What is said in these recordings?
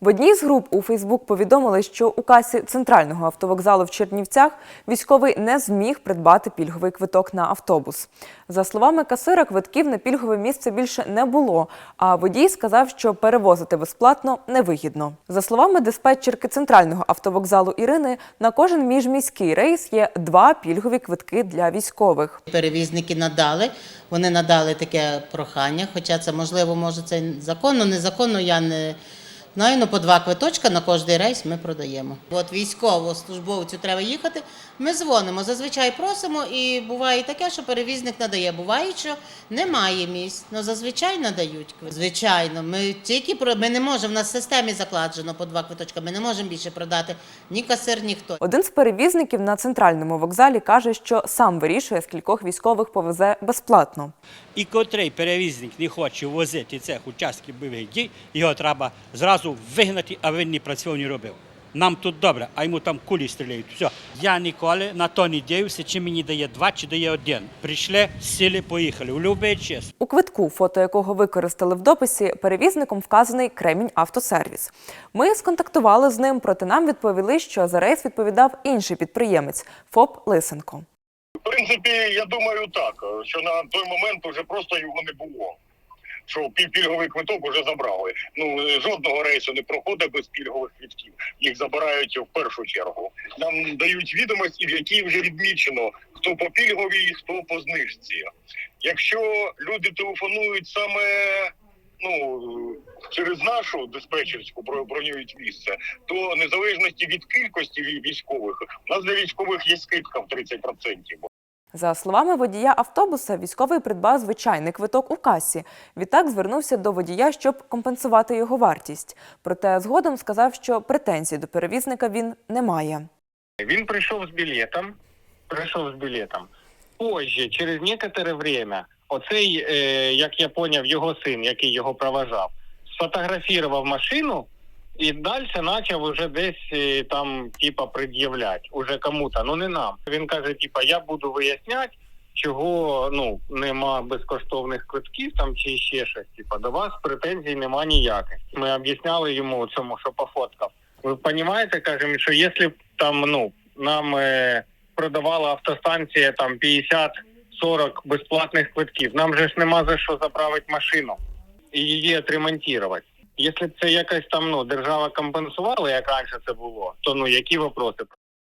В одній з груп у Фейсбук повідомили, що у касі центрального автовокзалу в Чернівцях військовий не зміг придбати пільговий квиток на автобус. За словами касира, квитків на пільгове місце більше не було. А водій сказав, що перевозити безплатно невигідно. За словами диспетчерки центрального автовокзалу Ірини, на кожен міжміський рейс є два пільгові квитки для військових. Перевізники надали, вони надали таке прохання, хоча це можливо, може це законно, незаконно, я не але по два квиточка на кожний рейс ми продаємо. От військовослужбовцю треба їхати, ми дзвонимо, зазвичай просимо, і буває таке, що перевізник надає. Буває, що немає місць, але зазвичай надають. Звичайно, ми тільки про ми не можемо, в нас в системі закладено по два квиточка, ми не можемо більше продати ні касир, ні хто. Один з перевізників на центральному вокзалі каже, що сам вирішує, скількох військових повезе безплатно. І котрий перевізник не хоче возити цих учасників бойових дій, його треба зразу вигнати, а він не працював, не робив. Нам тут добре, а йому там кулі стріляють. Все. Я ніколи на то не дивився, чи мені дає два, чи дає один. Прийшли, сіли, поїхали. У будь-який час. У квитку, фото якого використали в дописі, перевізником вказаний Кремінь Автосервіс. Ми сконтактували з ним, проте нам відповіли, що за рейс відповідав інший підприємець ФОП Лисенко. Принципі, я думаю так, що на той момент вже просто його не було. Що пі- пільговий квиток вже забрали. Ну жодного рейсу не проходить без пільгових квитків. Їх забирають в першу чергу. Нам дають відомості, в якій вже відмічено, хто по пільговій, хто по знижці. Якщо люди телефонують саме ну через нашу диспетчерську бронюють місце, то незалежності від кількості вій- військових, у нас для військових є скидка в 30%. За словами водія автобуса, військовий придбав звичайний квиток у касі. Відтак звернувся до водія, щоб компенсувати його вартість. Проте згодом сказав, що претензій до перевізника він не має. Він прийшов з білетом, прийшов з білетом. Позже, через некоторе время, оцей, е, як я поняв, його син, який його проважав, сфотографував машину і далі почав уже десь е, там, типа, пред'являти уже кому-то, ну не нам. Він каже, типа, я буду виясняти, чого ну нема безкоштовних квитків там чи ще щось. Типа, до вас претензій нема ніяких. Ми об'ясняли йому цьому, що пофоткав. Ви розумієте, кажемо, що якщо б там ну нам е, продавала автостанція там 50-40 безплатних квитків, нам же ж нема за що заправити машину і її отремонтувати. Якщо це якась там ну держава компенсувала, як раніше це було, то ну які вопроси?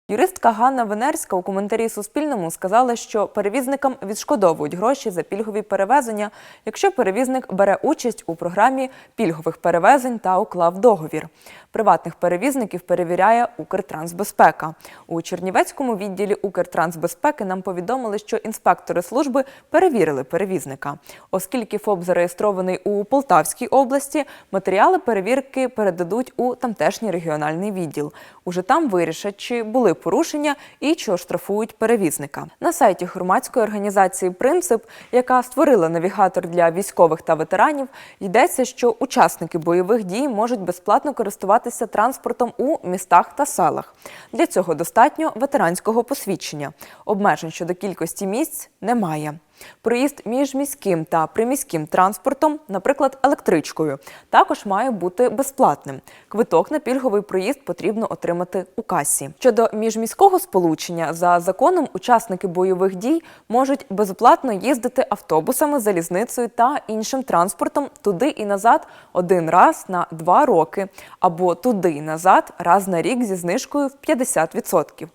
Юристка Ганна Венерська у коментарі Суспільному сказала, що перевізникам відшкодовують гроші за пільгові перевезення, якщо перевізник бере участь у програмі пільгових перевезень та уклав договір. Приватних перевізників перевіряє Укртрансбезпека. У Чернівецькому відділі Укртрансбезпеки нам повідомили, що інспектори служби перевірили перевізника. Оскільки ФОП зареєстрований у Полтавській області, матеріали перевірки передадуть у тамтешній регіональний відділ. Уже там вирішать, чи були порушення і чи оштрафують перевізника. На сайті громадської організації Принцип, яка створила навігатор для військових та ветеранів, йдеться, що учасники бойових дій можуть безплатно користуватися транспортом у містах та селах. Для цього достатньо ветеранського посвідчення. Обмежень щодо кількості місць немає. Проїзд між міським та приміським транспортом, наприклад, електричкою, також має бути безплатним. Квиток на пільговий проїзд потрібно отримати у касі. Щодо міжміського сполучення, за законом учасники бойових дій можуть безплатно їздити автобусами, залізницею та іншим транспортом туди і назад один раз на два роки, або туди і назад раз на рік зі знижкою в 50%.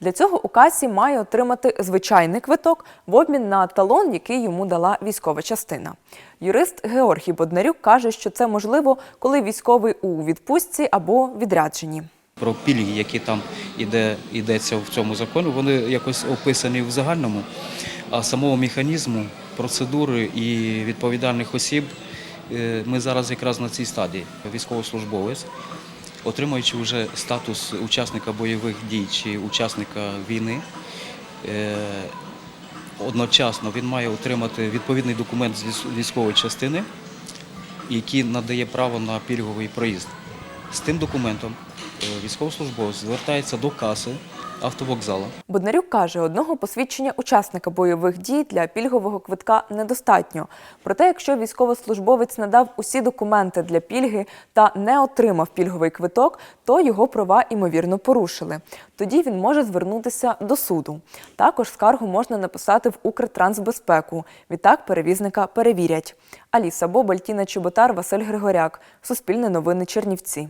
Для цього у касі має отримати звичайний квиток в обмін на талон, який йому дала військова частина. Юрист Георгій Боднарюк каже, що це можливо, коли військовий у відпустці або відрядженні. Про пільги, які там іде, йдеться в цьому законі, вони якось описані в загальному, а самого механізму, процедури і відповідальних осіб е, ми зараз якраз на цій стадії. Військовослужбовець, отримуючи вже статус учасника бойових дій чи учасника війни, е, одночасно він має отримати відповідний документ з військової частини, який надає право на пільговий проїзд. З тим документом е, військовослужбовець звертається до каси автовокзала. Боднарюк каже, одного посвідчення учасника бойових дій для пільгового квитка недостатньо. Проте, якщо військовослужбовець надав усі документи для пільги та не отримав пільговий квиток, то його права ймовірно порушили. Тоді він може звернутися до суду. Також скаргу можна написати в Укртрансбезпеку. Відтак перевізника перевірять. Аліса Бобаль, Тіна Чоботар, Василь Григоряк. Суспільне новини Чернівці.